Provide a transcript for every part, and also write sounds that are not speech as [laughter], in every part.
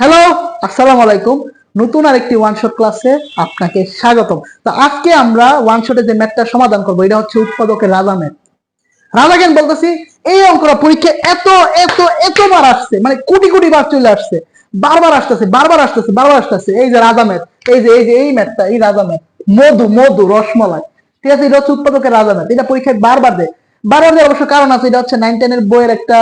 Hello আসসালামু আলাইকুম। নতুন আরেকটি ওয়ান শট ক্লাসে আপনাকে স্বাগতম। তো আজকে আমরা ওয়ান শটে যে ম্যাথটা সমাধান করব, এটা হচ্ছে উৎপাদকের রাজা ম্যাথ রাজা কেন বলতেছি? এই অঙ্কটা পরীক্ষা এত এত, এতবার আসছে মানে কোটি কোটি বার চলে আসছে। বারবার আসতেছে বারবার আসতেছে বারবার আসতেছে। এই যে রাজা ম্যাথ এই যে এই যে, এই ম্যাথটা এই রাজা ম্যাথ মধু মধু, রসমালাই। ঠিক আছে, এটা হচ্ছে উৎপাদকের রাজা ম্যাথ এটা পরীক্ষায় বারবার দেয়। বারবার দেওয়ার অবশ্য কারণ আছে, এটা হচ্ছে নাইন টেনের বইয়ের একটা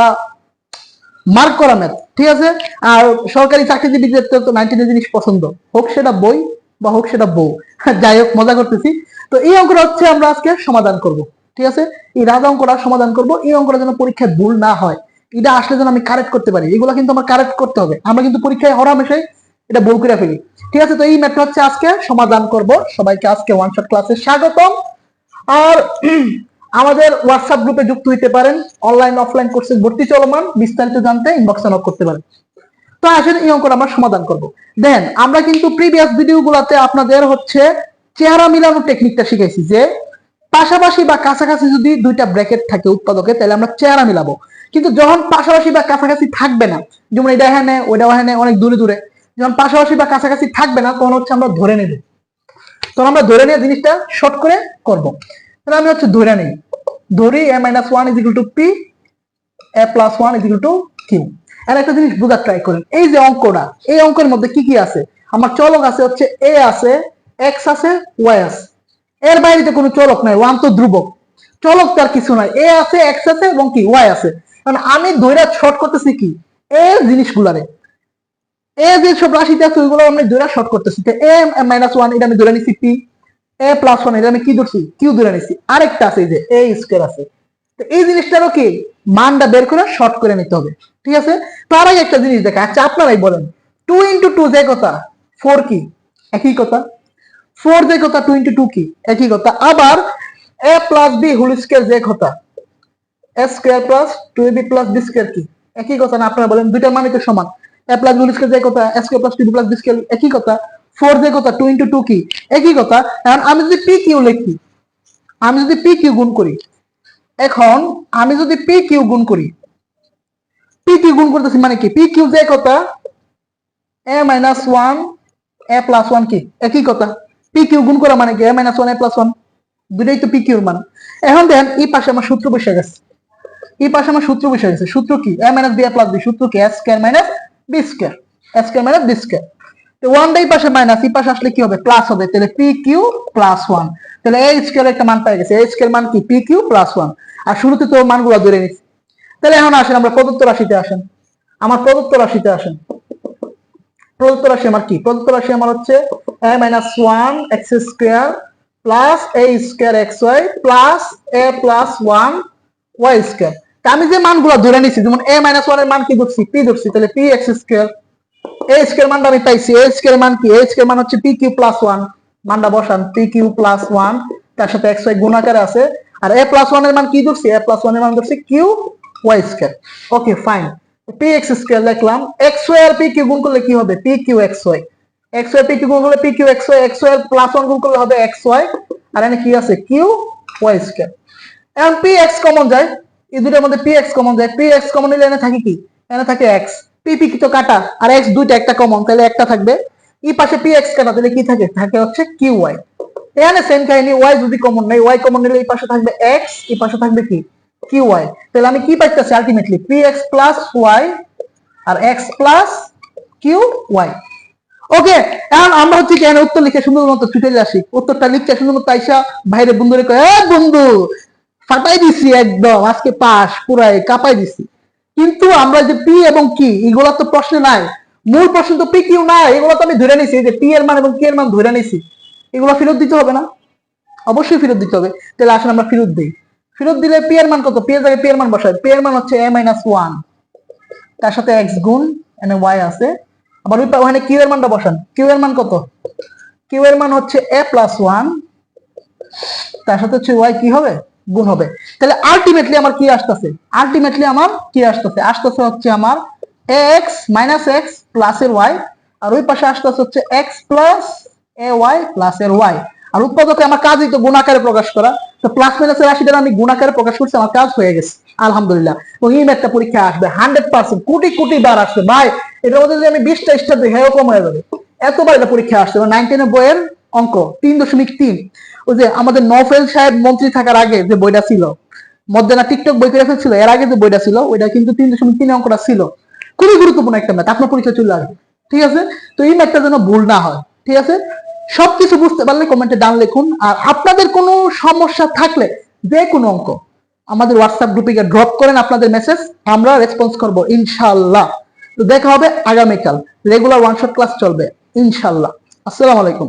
মার্ক করা ম্যাথ ঠিক আছে? আর সরকারি চাকরিজীবীদের তো নাইনটিনের জিনিস পছন্দ। হোক সেটা বই বা হোক সেটা বউ। [laughs] যাই হোক, মজা করতেছি। তো এই অঙ্কটা হচ্ছে আমরা আজকে সমাধান করব, ঠিক আছে? এই রাজা অঙ্কটা সমাধান করব। এই অঙ্কটা যেন পরীক্ষায় ভুল না হয়। এটা আসলে যেন আমি কারেক্ট করতে পারি। এগুলো কিন্তু আমার কারেক্ট করতে হবে। আমরা কিন্তু পরীক্ষায় হরামেশাই এটা ভুল করে ফেলি। ঠিক আছে? তো এই ম্যাথটা হচ্ছে আজকে সমাধান করব। সবাইকে আজকে ওয়ান শট ক্লাসে স্বাগতম। আর [clears throat] আমাদের হোয়াটসঅ্যাপ গ্রুপে যুক্ত হইতে পারেন। অনলাইন অফলাইন কোর্সে ভর্তি চলমান, বিস্তারিত জানতে ইনবক্সে নক করতে পারেন। তো আসেন এই অঙ্কটা আমরা সমাধান করব। দেখেন আমরা কিন্তু প্রিভিয়াস ভিডিও গুলাতে আপনাদের হচ্ছে চেহারা মিলানোর টেকনিকটা শিখাইছি যে, পাশাপাশি বা কাছাকাছি যদি দুইটা ব্র্যাকেট থাকে উৎপাদকে, তাহলে আমরা চেহারা মিলাবো। কিন্তু যখন পাশাপাশি বা কাছাকাছি থাকবে না, যেমন এটা এখানে ওইটা এখানে, অনেক দূরে দূরে, যখন পাশাপাশি বা কাছাকাছি থাকবে না, তখন হচ্ছে আমরা ধরে নেব। তখন আমরা ধরে নিয়ে জিনিসটা শর্ট করে করব। তাহলে আমি হচ্ছে ধরে নিই। ধরি A minus one is to P A plus one is to Q আর একটা জিনিস বোঝার ট্রাই করেন এই যে অঙ্কটা এই অঙ্কের মধ্যে কি কি আছে? আমার চলক আছে হচ্ছে এ আছে এক্স আছে ওয়াই আছে। এর বাইরে তো কোনো চলক নাই ওয়ান তো ধ্রুবক। চলক তার কিছু নাই। এ আছে এক্স আছে এবং কি ওয়াই আছে। কারণ আমি ধৈর্য শর্ট করতেছি কি? এ জিনিসগুলারে। এ যে সব রাশিতে আছে ওইগুলো আমি ধৈর্য শর্ট করতেছি। এ মাইনাস ওয়ান এটা আমি ধরে নিছি পি এ প্লাস ওয়ান এটা আমি কি ধরছি? কিউ ধরে নিছি। আরেকটা আছে যে এ স্কোয়ার আছে। তো এই জিনিসটারও কি? মানটা বের করে শর্ট করে নিতে হবে। ঠিক আছে? তার আগে একটা জিনিস দেখা আচ্ছা আপনারাই বলেন। টু ইন্টু টু যে কথা ফোর কি? একই কথা। ফোর যে কথা টু ইন্টু টু কি? একই কথা। আবার A plus B whole square যে কথা A square plus two B plus B square কি? একই কথা না? আপনারা বলেন, দুইটার মানে তো সমান। A plus B whole square যে কথা A square plus two B plus B square একই কথা। ফোর যে কথা টু ইন্টু টু কি? একই কথা, এখন আমি যদি পি কিউ লিখি, আমি যদি পি কিউ গুণ করি, এখন আমি যদি পি কিউ গুণ করি পি কিউ গুণ করতেছি মানে কি? পি কিউ যে কথা A minus one A plus one কি? একই কথা। পি কিউ গুণ করা মানে কি? A minus one A plus one দুটাই তো পি কিউর মান। এখন দেখেন, এই পাশে আমার সূত্র বসে গেছে। এই পাশে আমার সূত্র বসে গেছে। সূত্র কি? A minus B A plus B সূত্র কি? A square minus B square A square minus B তো ওয়ান এই পাশে মাইনাস এই পাশে আসলে কি হবে? প্লাস হবে। তাহলে পি কিউ প্লাস ওয়ান তাহলে এ স্কোয়ার একটা মান পাই গেছে। এ স্কোয়ার মান কি? পি কিউ প্লাস ওয়ান আর শুরুতে তো মানগুলো ধরে নিচ্ছি তাহলে এখন আসেন, আমরা প্রদত্ত রাশিতে আসেন। আমার প্রদত্ত রাশিতে আসেন। প্রদত্ত রাশি আমার কি? প্রদত্ত রাশি আমার হচ্ছে A minus one X square plus A square X Y plus A plus one Y square আমি যে মানগুলো ধরে নিছি, যেমন এ মাইনাস ওয়ানের মান কি ধরছি? পি ধরছি। তাহলে P X square A square মানটা আমি পাইছি এ স্কোয়ার মান কি? এ স্কোয়ার মান হচ্ছে পি কিউ প্লাস ওয়ান মানটা বসান পি কিউ প্লাস ওয়ান তার সাথে এক্স ওয়াই গুণাকারে আছে। আর এ প্লাস ওয়ানের মান কি ধরছি? এ প্লাস ওয়ানের মান ধরছি Q Y square okay fine P X square লিখলাম এক্স ওয়াই আর পি কিউ গুণ করলে কি হবে? P Q X Y X Y P Q গুণ করলে P Q X Y X Y plus one গুণ করলে হবে এক্স ওয়াই আর এখানে কি আছে? কিউ ওয়াই স্কোয়ার এখন পি এক্স কমন যায়। এই দুটোর মধ্যে পি এক্স কমন যায়। পি এক্স কমন নিলে এনে থাকে কি? এনে থাকে এক্স পি পি তো কাটা? আর এক্স দুইটা, একটা কমন তাহলে একটা থাকবে। এই পাশে পি এক্স কাটা, তাহলে কি থাকে? থাকে হচ্ছে কিউ ওয়াই এখানে সেম কাহিনী ওয়াই যদি কমন নেই ওয়াই কমন নিলে এই পাশে থাকবে এক্স এই পাশে থাকবে কি? কিউ ওয়াই তাহলে আমি কি পাইতেছি ultimately P X plus Y আর X plus Q Y okay এখন আমরা হচ্ছে কি এখানে উত্তর লিখে সুন্দর মতো ছুটে আসি। উত্তরটা লিখতে সুন্দর মতো আইসা বাইরে বন্ধুরে কয় বন্ধু, ফাটাই দিছি একদম, আজকে পাস, পুরাই কাপাই দিছি। কিন্তু আমরা যে পি এবং কি এগুলা তো প্রশ্নে নাই। মূল প্রশ্ন তো পি কিউ নাই, এগুলো তো আমি ধরে নিছি যে পি এর মান এবং কি এর মান ধরে নিছি। এগুলো ফেরত দিতে হবে না? অবশ্যই ফেরত দিতে হবে। তাহলে আসলে আমরা ফেরত দিই। ফেরত দিলে পি এর মান কত? পি এর জায়গায় পি এর মান বসাই। পি এর মান হচ্ছে এ মাইনাস ওয়ান তার সাথে এক্স গুণ এনে ওয়াই আছে। আবার ওখানে কিউ এর মানটা বসান। কিউ এর মান কত? কিউ এর মান হচ্ছে এ প্লাস ওয়ান তার সাথে হচ্ছে ওয়াই কি হবে? গুণ হবে। তাহলে আলটিমেটলি আমার কি আসতেছে? আলটিমেটলি আমার কি আসতেছে? আসতেছে হচ্ছে আমার এক্স মাইনাস এক্স প্লাস এর ওয়াই আর ওই পাশে আসতেছে হচ্ছে X plus A Y plus এর ওয়াই আর উৎপাদকে আমার কাজই তো গুণাকারে প্রকাশ করা। তো প্লাস মাইনাসের রাশিটা আমি গুণাকারে প্রকাশ করছি, আমার কাজ হয়ে গেছে। আলহামদুলিল্লাহ। এবং এই ম্যাথটা পরীক্ষা আসবে। হান্ড্রেড পার্সেন্ট কোটি কোটি বার আসবে। ভাই, এটার মধ্যে যদি আমি বিশটা স্টার দিই হ্যাঁ কম হয়ে যাবে। এতবার এটা পরীক্ষা আসছে। নাইন টেনের বইয়ের অঙ্ক, তিন দশমিক তিন। ওই যে আমাদের নফেল সাহেব মন্ত্রী থাকার আগে যে বইটা ছিল মধ্যে না টিকটক বই করে ফেলছিল, এর আগে যে বইটা ছিল, ওইটা কিন্তু তিন দশমিক তিন অঙ্কটা ছিল। খুবই গুরুত্বপূর্ণ একটা ম্যাথ, আপনার পরীক্ষা চলে আসবে। ঠিক আছে? তো এই ম্যাথটা যেন ভুল না হয়, ঠিক আছে? সবকিছু বুঝতে পারলে কমেন্টে ডান লিখুন, আর আপনাদের কোনো সমস্যা থাকলে যে কোনো অঙ্ক, আমাদের হোয়াটসঅ্যাপ গ্রুপে গিয়ে ড্রপ করেন আপনাদের মেসেজ আমরা রেসপন্স করব ইনশাল্লাহ তো দেখা হবে আগামীকাল রেগুলার ওয়ান শট ক্লাস চলবে ইনশাল্লাহ আসসালামু আলাইকুম।